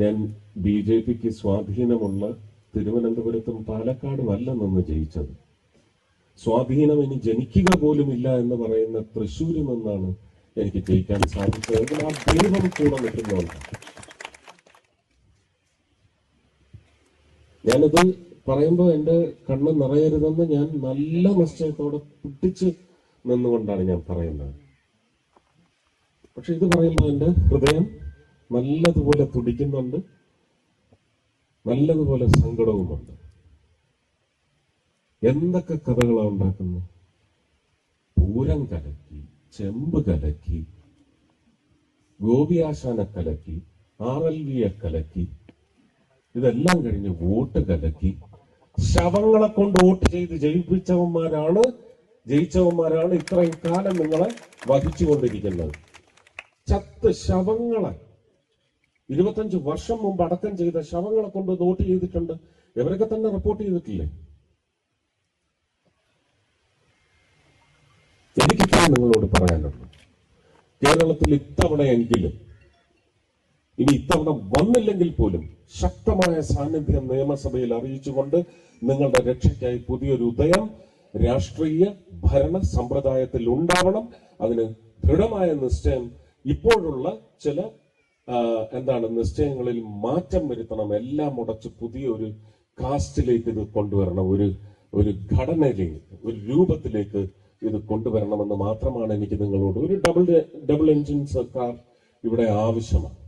ഞാൻ B J പിക്ക് സ്വാധീനമുള്ള തിരുവനന്തപുരത്തും പാലക്കാടും അല്ല നിന്ന് ജയിച്ചത്. സ്വാധീനം ഇനി ജനിക്കുക പോലുമില്ല എന്ന് പറയുന്ന തൃശ്ശൂരിൽ നിന്നാണ് എനിക്ക് ജയിക്കാൻ സാധിച്ചത്. ആ ദൈവം കൂടെ നിൽക്കുന്നുണ്ട് ഞാനത് പറയുമ്പോൾ എന്റെ കണ്ണ് നിറയരുതെന്ന് ഞാൻ നല്ല നിശ്ചയത്തോടെ പിടിച്ച് നിന്നുകൊണ്ടാണ് ഞാൻ പറയുന്നത്. പക്ഷെ ഇത് പറയുമ്പോൾ എന്റെ ഹൃദയം നല്ലതുപോലെ തുടിക്കുന്നുണ്ട്. നല്ലതുപോലെ സങ്കടവുമുണ്ട്. എന്തൊക്കെ കഥകളാണ് ഉണ്ടാക്കുന്നത്? പൂരം കലക്കി ചെമ്പ് കലക്കി ഗോപിയാശാനെ കലക്കി ആർ എൽ വിയെ കലക്കി ഇതെല്ലാം കഴിഞ്ഞ് വോട്ട് കലക്കി ശവങ്ങളെ കൊണ്ട് വോട്ട് ചെയ്ത് ജയിപ്പിച്ചവന്മാരാണ് ജയിച്ചവന്മാരാണ് ഇത്രയും കാലം നിങ്ങളെ വഹിച്ചുകൊണ്ടിരിക്കുന്നത് ചത്ത് ശവങ്ങളെ ഇരുപത്തഞ്ച് വർഷം മുമ്പ് അടക്കം ചെയ്ത ശവങ്ങളെ കൊണ്ട് നോട്ട് ചെയ്തിട്ടുണ്ട്. ഇവരൊക്കെ തന്നെ റിപ്പോർട്ട് ചെയ്തിട്ടില്ലേ? എനിക്കിപ്പോൾ നിങ്ങളോട് പറയാനുള്ളൂ കേരളത്തിൽ ഇത്തവണയെങ്കിലും ഇനി ഇത്തവണ വന്നില്ലെങ്കിൽ പോലും ശക്തമായ സാന്നിധ്യം നിയമസഭയിൽ അറിയിച്ചുകൊണ്ട് നിങ്ങളുടെ രക്ഷയ്ക്കായി പുതിയൊരു ഉദയം രാഷ്ട്രീയ ഭരണ സമ്പ്രദായത്തിൽ ഉണ്ടാവണം. അതിന് ദൃഢമായ നിശ്ചയം ഇപ്പോഴുള്ള ചില എന്താണ് നിശ്ചയങ്ങളിൽ മാറ്റം വരുത്തണം. എല്ലാം മുടച്ച് പുതിയൊരു കാസ്റ്റിലേക്ക് ഇത് കൊണ്ടുവരണം. ഒരു ഒരു ഘടനയിലേക്ക് ഒരു രൂപത്തിലേക്ക് ഇത് കൊണ്ടുവരണമെന്ന് മാത്രമാണ് എനിക്ക് നിങ്ങളോട് ഒരു ഡബിൾ ഡബിൾ എഞ്ചിൻ സർക്കാർ ഇവിടെ ആവശ്യമാണ്.